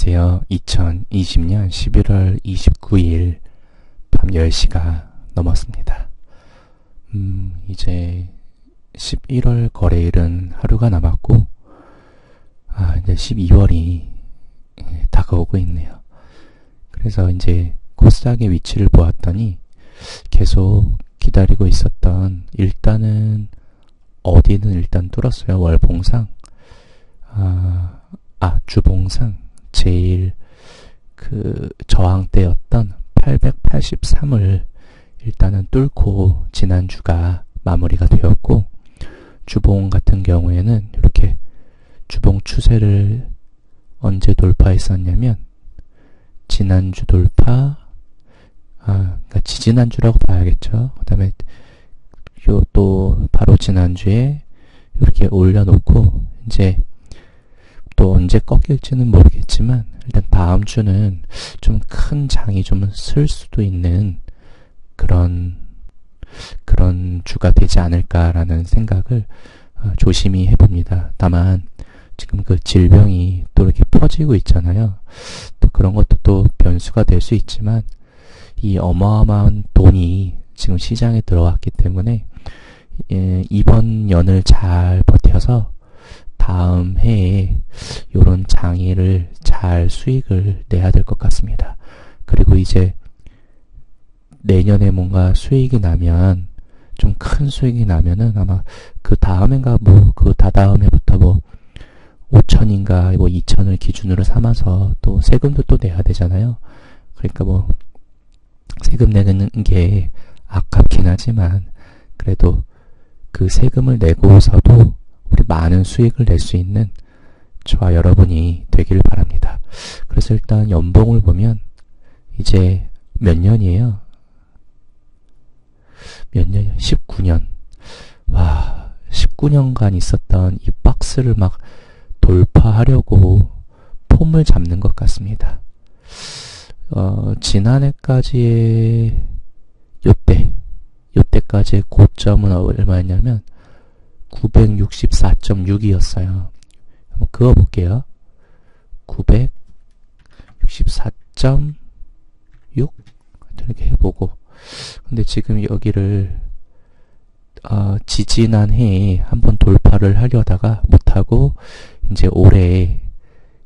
안녕하세요. 2020년 11월 29일 밤 10시가 넘었습니다. 음, 이제 11월 거래일은 하루가 남았고, 아, 이제 12월이 예, 다가오고 있네요. 그래서 이제 코스닥의 위치를 보았더니 계속 기다리고 있었던 일단은 어디는 일단 뚫었어요. 월봉상. 아, 아 주봉상. 제일 그 저항대였던 883을 일단은 뚫고 지난주가 마무리가 되었고 주봉 같은 경우에는 이렇게 주봉 추세를 언제 돌파했었냐면 지난주 돌파 아 그러니까 지지난주라고 봐야겠죠. 그 다음에 요 또 바로 지난주에 이렇게 올려놓고 이제 또 언제 꺾일지는 모르겠지만 일단 다음 주는 좀 큰 장이 좀 쓸 수도 있는 그런 그런 주가 되지 않을까라는 생각을 어, 조심히 해봅니다. 다만 지금 그 질병이 또 이렇게 퍼지고 있잖아요. 또 그런 것도 또 변수가 될 수 있지만 이 어마어마한 돈이 지금 시장에 들어왔기 때문에 예, 이번 연을 잘 버텨서 다음 해에 이런 장애를 잘 수익을 내야 될 것 같습니다. 그리고 이제 내년에 뭔가 수익이 나면 좀 큰 수익이 나면은 아마 그 다음엔가 뭐 그 다다음 해부터 뭐 5천인가 뭐 2천을 기준으로 삼아서 또 세금도 또 내야 되잖아요. 그러니까 뭐 세금 내는 게 아깝긴 하지만 그래도 그 세금을 내고서도 많은 수익을 낼 수 있는 저와 여러분이 되기를 바랍니다. 그래서 일단 연봉을 보면 이제 몇 년이에요? 몇 년이요? 19년. 와, 19년간 있었던 이 박스를 막 돌파하려고 폼을 잡는 것 같습니다. 어, 지난해까지의 요때, 요때까지의 고점은 얼마였냐면 964.6이었어요. 한번 그어볼게요. 964.6 이렇게 해보고 근데 지금 여기를 어, 지지난 해에 한번 돌파를 하려다가 못하고 이제 올해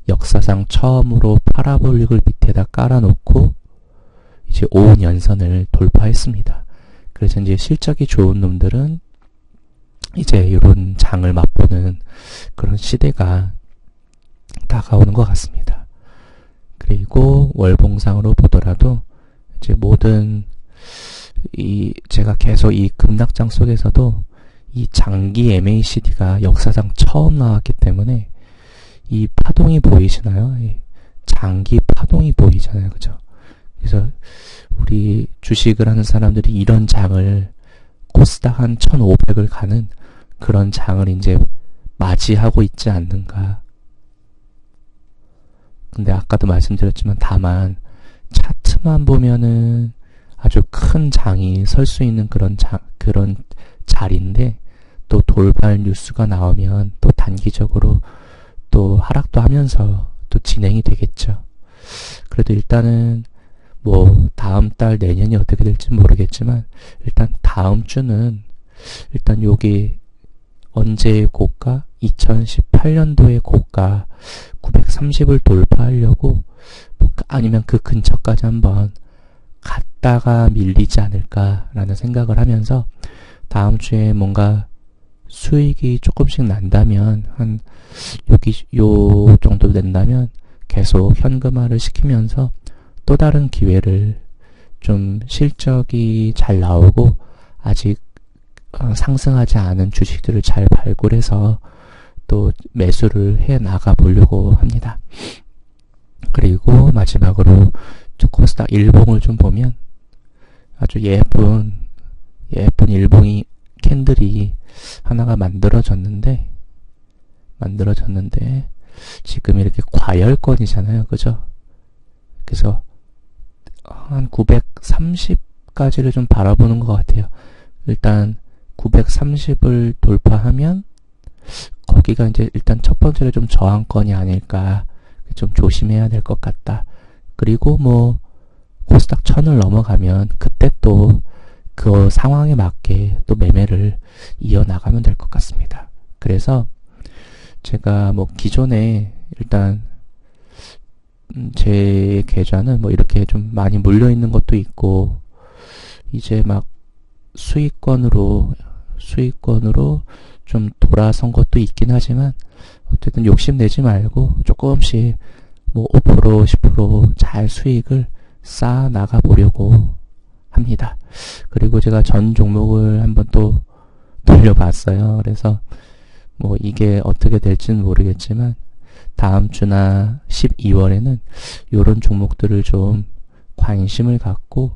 역사상 처음으로 파라볼릭을 밑에다 깔아놓고 이제 5년선을 돌파했습니다. 그래서 이제 실적이 좋은 놈들은 이제 이런 장을 맛보는 그런 시대가 다가오는 것 같습니다. 그리고 월봉상으로 보더라도 이제 모든 이 제가 계속 이 급락장 속에서도 이 장기 MACD가 역사상 처음 나왔기 때문에 이 파동이 보이시나요? 장기 파동이 보이잖아요. 그죠? 그래서 우리 주식을 하는 사람들이 이런 장을 코스닥 한 1500을 가는 그런 장을 이제 맞이하고 있지 않는가. 근데 아까도 말씀드렸지만 다만 차트만 보면은 아주 큰 장이 설 수 있는 그런 자, 그런 자리인데 또 돌발 뉴스가 나오면 또 단기적으로 또 하락도 하면서 또 진행이 되겠죠. 그래도 일단은 뭐 다음 달 내년이 어떻게 될지 모르겠지만 일단 다음 주는 일단 여기 언제의 고가? 2018년도의 고가 930을 돌파하려고 뭐 아니면 그 근처까지 한번 갔다가 밀리지 않을까라는 생각을 하면서 다음 주에 뭔가 수익이 조금씩 난다면 한 여기 요 정도 된다면 계속 현금화를 시키면서 또 다른 기회를 좀 실적이 잘 나오고 아직 어, 상승하지 않은 주식들을 잘 발굴해서 또 매수를 해 나가 보려고 합니다. 그리고 마지막으로 코스닥 일봉을 좀 보면 아주 예쁜 예쁜 일봉이 캔들이 하나가 만들어졌는데 만들어졌는데 지금 이렇게 과열권이잖아요. 그죠? 그래서 한 930까지를 좀 바라보는 것 같아요. 일단 930을 돌파하면 거기가 이제 일단 첫 번째로 좀 저항권이 아닐까 좀 조심해야 될 것 같다. 그리고 뭐 코스닥 천을 넘어가면 그때 또 그 상황에 맞게 또 매매를 이어나가면 될 것 같습니다. 그래서 제가 뭐 기존에 일단 음, 제 계좌는 뭐 이렇게 좀 많이 몰려 있는 것도 있고 이제 막 수익권으로 수익권으로 좀 돌아선 것도 있긴 하지만 어쨌든 욕심내지 말고 조금씩 뭐 5% 10%잘 수익을 쌓아 나가 보려고 합니다. 그리고 제가 전 종목을 한번 또 돌려봤어요. 그래서 뭐 이게 어떻게 될지는 모르겠지만 다음 주나 12월에는 이런 종목들을 좀 관심을 갖고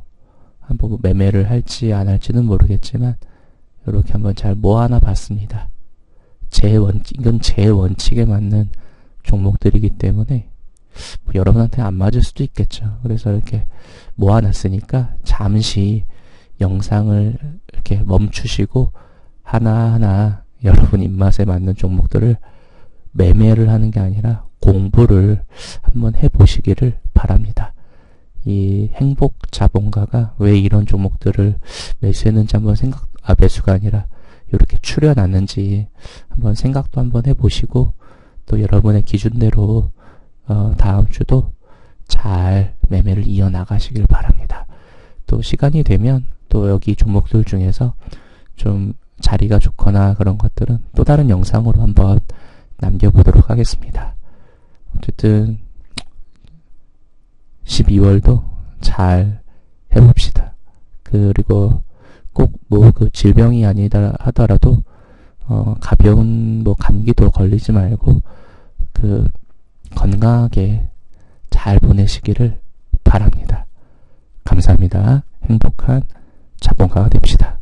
한번 뭐 매매를 할지 안 할지는 모르겠지만 이렇게 한번 잘 모아놔 봤습니다. 제 원칙, 이건 제 원칙에 맞는 종목들이기 때문에 뭐 여러분한테 안 맞을 수도 있겠죠. 그래서 이렇게 모아놨으니까 잠시 영상을 이렇게 멈추시고 하나하나 여러분 입맛에 맞는 종목들을 매매를 하는 게 아니라 공부를 한번 해보시기를 바랍니다. 이 행복 자본가가 왜 이런 종목들을 매수했는지 한번 생각, 아, 매수가 아니라 이렇게 추려놨는지 한번 생각도 한번 해보시고 또 여러분의 기준대로 어, 다음 주도 잘 매매를 이어나가시길 바랍니다. 또 시간이 되면 또 여기 종목들 중에서 좀 자리가 좋거나 그런 것들은 또 다른 영상으로 한번 남겨보도록 하겠습니다. 어쨌든 12월도 잘 해봅시다. 그리고 꼭 뭐 그 질병이 아니다 하더라도 어 가벼운 뭐 감기도 걸리지 말고 그 건강하게 잘 보내시기를 바랍니다. 감사합니다. 행복한 자본가가 됩시다.